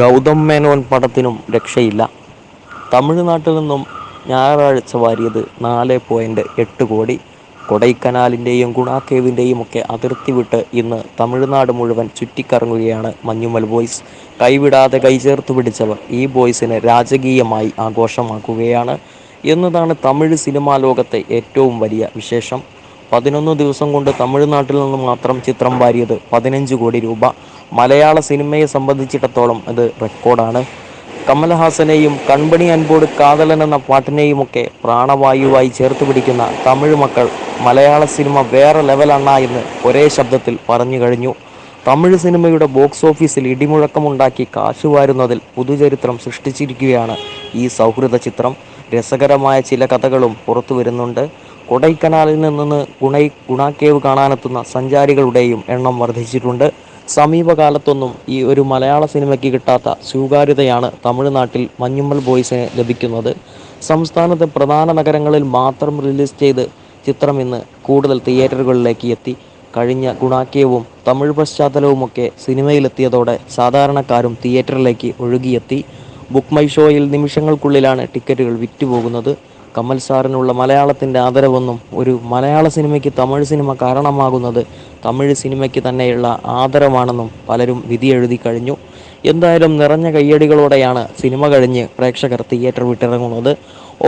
ഗൗതം മേനോൻ പടത്തിനും രക്ഷയില്ല. തമിഴ്നാട്ടിൽ നിന്നും ഞായറാഴ്ച വാരിയത് നാല് പോയിന്റ് എട്ട് കോടി. കൊടൈക്കനാലിന്റെയും ഗുണാക്കേവിന്റെയും ഒക്കെ അതിർത്തി വിട്ട് ഇന്ന് തമിഴ്നാട് മുഴുവൻ ചുറ്റിക്കറങ്ങുകയാണ് മഞ്ഞുമൽ ബോയ്സ്. കൈവിടാതെ കൈചേർത്ത് പിടിച്ചവർ ഈ ബോയ്സിനെ രാജകീയമായി ആഘോഷമാക്കുകയാണ് എന്നതാണ് തമിഴ് സിനിമാ ലോകത്തെ ഏറ്റവും വലിയ വിശേഷം. പതിനൊന്ന് ദിവസം കൊണ്ട് തമിഴ്നാട്ടിൽ നിന്ന് മാത്രം ചിത്രം വാരിയത് പതിനഞ്ച് കോടി രൂപ. മലയാള സിനിമയെ സംബന്ധിച്ചിടത്തോളം അത് റെക്കോർഡാണ്. കമൽഹാസനെയും കൺപണി അൻപോട് കാതലൻ എന്ന പാട്ടിനെയുമൊക്കെ പ്രാണവായുവായി ചേർത്ത് പിടിക്കുന്ന തമിഴ് മക്കൾ മലയാള സിനിമ വേറെ ലെവലാണ് എന്ന് ഒരേ ശബ്ദത്തിൽ പറഞ്ഞു കഴിഞ്ഞു. തമിഴ് സിനിമയുടെ ബോക്സ് ഓഫീസിൽ ഇടിമുഴക്കമുണ്ടാക്കി കാശുവാരുന്നതിൽ പുതുചരിത്രം സൃഷ്ടിച്ചിരിക്കുകയാണ് ഈ സൗഹൃദ ചിത്രം. രസകരമായ ചില കഥകളും പുറത്തു വരുന്നുണ്ട്. കൊടൈക്കനാലിൽ നിന്ന് ഗുണൈ ഗുണാക്കേവ് കാണാനെത്തുന്ന സഞ്ചാരികളുടെയും എണ്ണം വർദ്ധിച്ചിട്ടുണ്ട്. സമീപകാലത്തൊന്നും ഈ ഒരു മലയാള സിനിമയ്ക്ക് കിട്ടാത്ത സ്വീകാര്യതയാണ് തമിഴ്നാട്ടിൽ മഞ്ഞുമ്മൽ ബോയ്സിന് ലഭിക്കുന്നത്. സംസ്ഥാനത്തെ പ്രധാന നഗരങ്ങളിൽ മാത്രം റിലീസ് ചെയ്ത് ചിത്രം ഇന്ന് കൂടുതൽ തിയേറ്ററുകളിലേക്ക് എത്തി. കഴിഞ്ഞ ഗുണാക്യവും തമിഴ് പശ്ചാത്തലവുമൊക്കെ സിനിമയിലെത്തിയതോടെ സാധാരണക്കാരും തിയേറ്ററിലേക്ക് ഒഴുകിയെത്തി. ബുക്ക് മൈ ഷോയിൽ നിമിഷങ്ങൾക്കുള്ളിലാണ് ടിക്കറ്റുകൾ വിറ്റുപോകുന്നത്. കമൽ സാറിനുള്ള മലയാളത്തിന്റെ ആദരവൊന്നും ഒരു മലയാള സിനിമയ്ക്ക് തമിഴ് സിനിമ കാരണമാകുന്നത് തമിഴ് സിനിമയ്ക്ക് തന്നെയുള്ള ആദരവാണെന്നും പലരും വിധി എഴുതി കഴിഞ്ഞു. എന്തായാലും നിറഞ്ഞ കയ്യടികളോടെയാണ് സിനിമ കഴിഞ്ഞ് പ്രേക്ഷകർ തിയേറ്റർ വിട്ടിറങ്ങുന്നത്.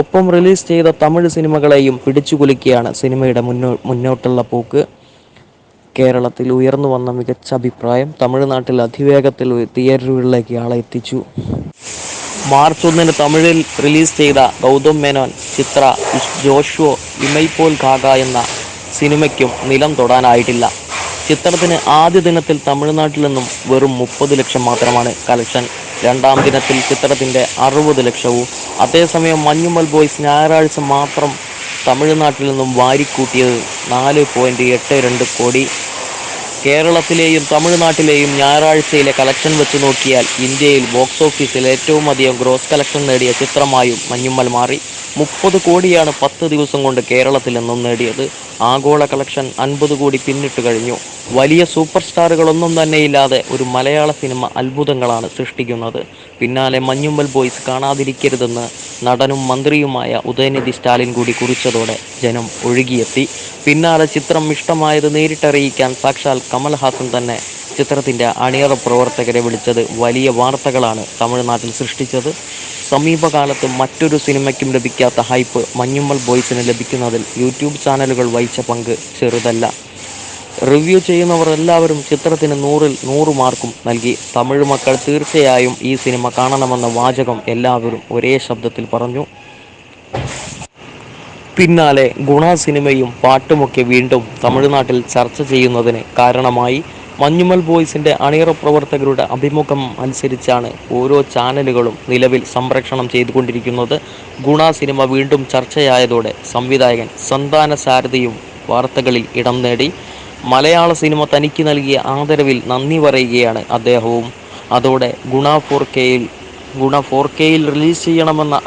ഒപ്പം റിലീസ് ചെയ്ത തമിഴ് സിനിമകളെയും പിടിച്ചുകുലുക്കിയാണ് സിനിമയുടെ മുന്നോ മുന്നോട്ടുള്ള പോക്ക്. കേരളത്തിൽ ഉയർന്നു വന്ന മികച്ച അഭിപ്രായം തമിഴ്നാട്ടിൽ അതിവേഗത്തിൽ തിയേറ്ററുകളിലേക്ക് ആളെ എത്തിച്ചു മാർച്ച് ഒന്നിന് തമിഴിൽ റിലീസ് ചെയ്ത ഗൗതം മേനോൻ ചിത്ര ജോഷോ ഇമൈപോൽ ഖാഗ എന്ന സിനിമയ്ക്കും നിലം തൊടാനായിട്ടില്ല. ചിത്രത്തിന് ആദ്യ ദിനത്തിൽ തമിഴ്നാട്ടിൽ നിന്നും വെറും മുപ്പത് ലക്ഷം മാത്രമാണ് കളക്ഷൻ. രണ്ടാം ദിനത്തിൽ ചിത്രത്തിന്റെ അറുപത് ലക്ഷവും. അതേസമയം മഞ്ഞുമൽ ബോയ്സ് ഞായറാഴ്ച മാത്രം തമിഴ്നാട്ടിൽ നിന്നും വാരിക്കൂട്ടിയത് നാല് പോയിന്റ് എട്ട് രണ്ട് കോടി. കേരളത്തിലെയും തമിഴ്നാട്ടിലെയും ഞായറാഴ്ചയിലെ കളക്ഷൻ വെച്ച് നോക്കിയാൽ ഇന്ത്യയിൽ ബോക്സ് ഓഫീസിൽ ഏറ്റവും അധികം ഗ്രോസ് കളക്ഷൻ നേടിയ ചിത്രമായും മഞ്ഞുമ്മൽ മാറി. മുപ്പത് കോടിയാണ് പത്ത് ദിവസം കൊണ്ട് കേരളത്തിൽ നിന്നും നേടിയത്. ആഗോള കളക്ഷൻ അൻപത് കോടി പിന്നിട്ട് കഴിഞ്ഞു. വലിയ സൂപ്പർ സ്റ്റാറുകളൊന്നും തന്നെ ഇല്ലാതെ ഒരു മലയാള സിനിമ അത്ഭുതങ്ങളാണ് സൃഷ്ടിക്കുന്നത്. പിന്നാലെ മഞ്ഞുമ്മൽ ബോയ്സ് കാണാതിരിക്കരുതെന്ന് നടനും മന്ത്രിയുമായ ഉദയനിധി സ്റ്റാലിൻ കൂടി കുറിച്ചതോടെ ജനം ഒഴുകിയെത്തി. പിന്നാലെ ചിത്രം ഇഷ്ടമായത് നേരിട്ടറിയിക്കാൻ സാക്ഷാൽ കമൽഹാസൻ തന്നെ ചിത്രത്തിന്റെ അണിയറ പ്രവർത്തകരെ വിളിച്ചത് വലിയ വാർത്തകളാണ് തമിഴ്നാട്ടിൽ സൃഷ്ടിച്ചത്. സമീപകാലത്ത് മറ്റൊരു സിനിമയ്ക്കും ലഭിക്കാത്ത ഹൈപ്പ് മഞ്ഞുമ്മൽ ബോയ്സിന് ലഭിക്കുന്നതിൽ യൂട്യൂബ് ചാനലുകൾ വഹിച്ച പങ്ക് ചെറുതല്ല. റിവ്യൂ ചെയ്യുന്നവർ എല്ലാവരും ചിത്രത്തിന് നൂറിൽ നൂറ് മാർക്കും നൽകി. തമിഴ് മക്കൾ തീർച്ചയായും ഈ സിനിമ കാണണമെന്ന വാചകം എല്ലാവരും ഒരേ ശബ്ദത്തിൽ പറഞ്ഞു. പിന്നാലെ ഗുണ സിനിമയും പാട്ടുമൊക്കെ വീണ്ടും തമിഴ്നാട്ടിൽ ചർച്ച ചെയ്യുന്നതിന് കാരണമായി. മഞ്ഞുമൽ ബോയ്സിന്റെ അണിയറ പ്രവർത്തകരുടെ അഭിമുഖം അനുസരിച്ചാണ് ഓരോ ചാനലുകളും നിലവിൽ സംപ്രേഷണം ചെയ്തുകൊണ്ടിരിക്കുന്നത്. ഗുണ സിനിമ വീണ്ടും ചർച്ചയായതോടെ സംവിധായകൻ സന്താന സാരഥിയും വാർത്തകളിൽ ഇടം നേടി. മലയാള സിനിമ തനിക്ക് നൽകിയ ആദരവിൽ നന്ദി പറയുകയാണ് അദ്ദേഹവും. അതോടെ ഗുണ ഫോർ കെയിൽ ഗുണ ഫോർ കെയിൽ റിലീസ് ചെയ്യണമെന്ന